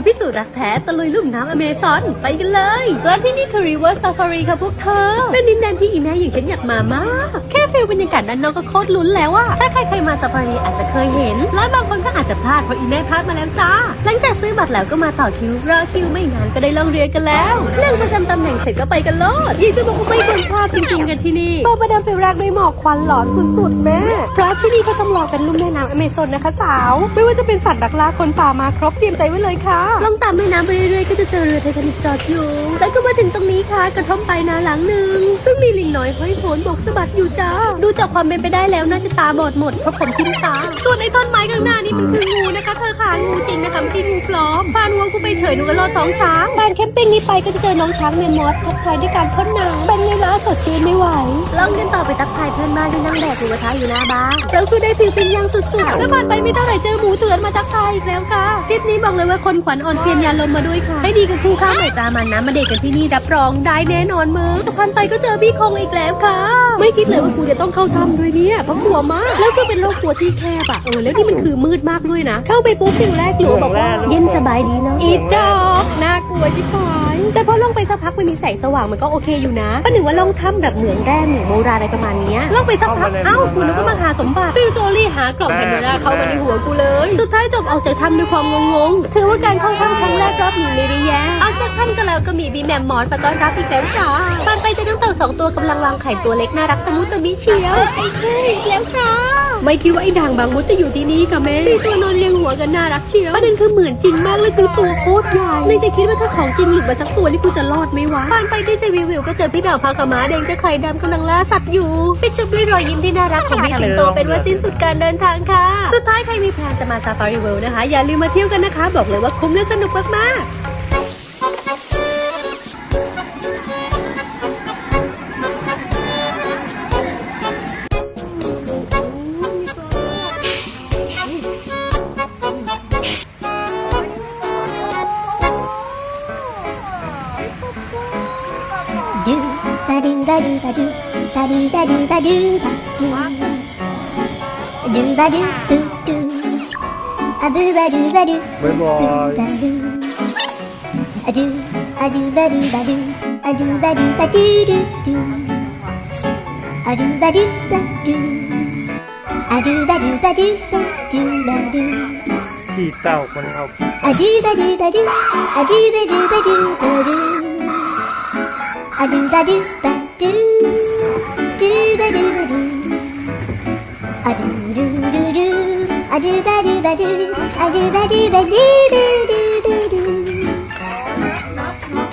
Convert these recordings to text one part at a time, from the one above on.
ยวพิสูจน์รักแท้ตะลุยลุ่มน้ำอเมซอน ไปกันเลย และที่นี่คือ River Safari ค่ะพวกเธอ เป็นดินแดนที่อีแม่อย่างฉันอยากมามาก แค่ฟิลบรรยากาศด้านนอกก็โคตรลุ้นแล้วอะถ้าใครเคยมาซาฟารีอาจจะเคยเห็น และบางคนก็อาจจะพลาดเพราะอีแม่พลาดมาแล้วจ้า หลังจากซื้อบัตรแล้วก็มาต่อคิวรอคิวไม่นานก็ได้ล่องเรือกันแล้วนั่งประจำตำแหน่งเสร็จก็ไปกันโลดอยากจะบอกว่าไม่ควรพลาดจริงๆกันที่นี่เปิดประเดิมไปแรกด้วยหมอกควันหลอนสุดๆแม่เพราะที่นี่เขาจำลองเป็นลุ่มแม่น้ำอเมซอนนะคะสาว ไม่ว่าจะเป็นสัตว์ดักล่าคนป่ามาครบเตรียมใจไว้เลยค่ะลองตามแม่น้ำไปเรื่อยๆก็จะเจอเรือไททานิคจอดอยู่ แล้วก็มาถึงตรงนี้ค่ะ กระท่อมปลายนาหลังหนึ่งซึ่งมีลิงน้อยห้อยโหนบกสะบัดอยู่จ้า ดูจากความเป็นไปได้แล้วน่าจะตาบอดหมดเพราะผมทิ้งตา ส่วนไอ้ต้นไม้ข้างหน้านี่มันคืองูนะคะเธอค่ะงูจริงนะคะไม่ใช่งูปลอม กูไปเฉยหนูก็รอดท้องช้างบ้านแคมปิ้งนี้ไปก็จะเจอน้องช้างเมมมอสทักทายด้วยการพ่นน้ำเป็นไงล่ะสดชื่นไม่ไหวลองเดินต่อไปทักทายเพื่อนบ้านที่นั่งแดกหมูกระทะอยู่หน้าบ้านแล้วคือได้ฟิลเป็นยังสุดๆแล้วผ่านไปไม่เท่าไหร่เจอหมูเถื่อนมาทักทายอีกแล้วค่ะทริปนี้บอกเลยว่าคนขวัญอ่อนเพลียนยาลมมาด้วยค่ะให้ดีกับคู่ข้าวหน่อยตามันนะมาเด็กกันที่นี่รับรองได้แน่นอนมึงแต่ผ่านไปก็เจอพี่คงอีกแล้วค่ะ ไม่คิดเลยว่ากูจะต้องเข้าถ้ำด้วยเนี่ยเพราะกลัวมากแล้วก็เป็นโรคกลัวที่แคบอะเออแล้วนี่มันคือมืดมากด้วยนะ เข้าไปปุ๊บฟิลแรกหนูบอกว่าเย็นสบายดีเนาะอีดอกน่ากลัวชิบหายแต่พอลงไปสักพักมันมีแสงสว่างมันก็โอเคอยู่นะก็หนึ่งว่าล่องถ้ำแบบเหมืองแร่เหมืองโบราณอะไรประมาณเนี้ยล่องไปสักพักเอ้าคุณนึกว่ามาหาสมบัติฟิลโจลี่หากล่องแพนโดร่าเข้ามาในหัวกูเลย สุดท้ายจบออกจากถ้ำด้วยความงงๆถือว่าการเข้าถ้ำครั้งแรกรอบนี้ไม่ได้แย่ออกจากถ้ำกันแล้วก็มีบีแมมมอนมาต้อนรับอีกแล้วจ้าตอนไปเจอน้องเต่าสองตัวกำลังวางไข่ตัวเล็กน่ารักตะมุตะมิเชียวไอ้เฮ้ยแล้วจ้า ไม่คิดว่าไอ้ด่างบางมดจะอยู่ที่นี่ค่ะแม่สี่ตัวนอนเรียงหัวกันน่ารักเชียวประเด็นคือเหมือนจริงมากเลยคือตัวโคตรใหญ่เลยจะคิดว่าถ้าของจริงหลุดมาสักตัวนี่กูจะรอดไหมวะผ่านไปได้ใจวิววิวก็เจอพี่บ่าวพากับม้าแดงเจะไข่ดำกำลังล่าสัตว์อยู่ไปจุบด้วยรอยยิ้มที่น่ารักของพี่สิงโตเป็นว่าสิ้นสุดการเดินทางค่ะ สุดท้ายใครมีแพลนจะมาซาฟารีเวิลด์นะคะ อย่าลืมมาเที่ยวกันนะคะ บอกเลยว่าคุ้มและสนุกมากๆ do ba do ba do ba do ba do ba do ba do ba do do ba do do do a do ba do ba do บ๊ายบาย ba do a do a do ba do ba do a do ba do ba do do do a do ba do ba do a do ba do ba do ba do ba do ขี่เต่าคนเอา a do ba do ba do a do ba do ba do ba do a do ba do ba do do ba do ba do a do do do do a do ba do ba do a do ba do ba do do do do do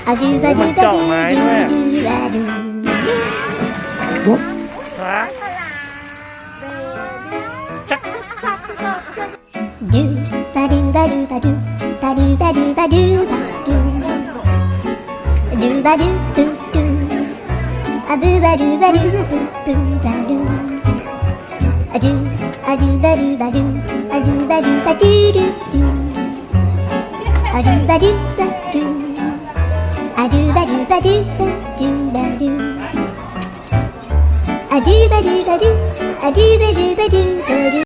a do ba do ba do do do ba do ช้าจัก do ba do ba do ba do ba do ba do ba do ba do do ba do do do a do, ba do, ba do, a boo boo ba do, a do, a do, ba do, ba do, a do, ba do, ba do, doo do, a do, ba do, ba do, a do, ba do, ba do, ba do, ba do, a do, ba do, ba do, a doo ba doo ba doo ba doo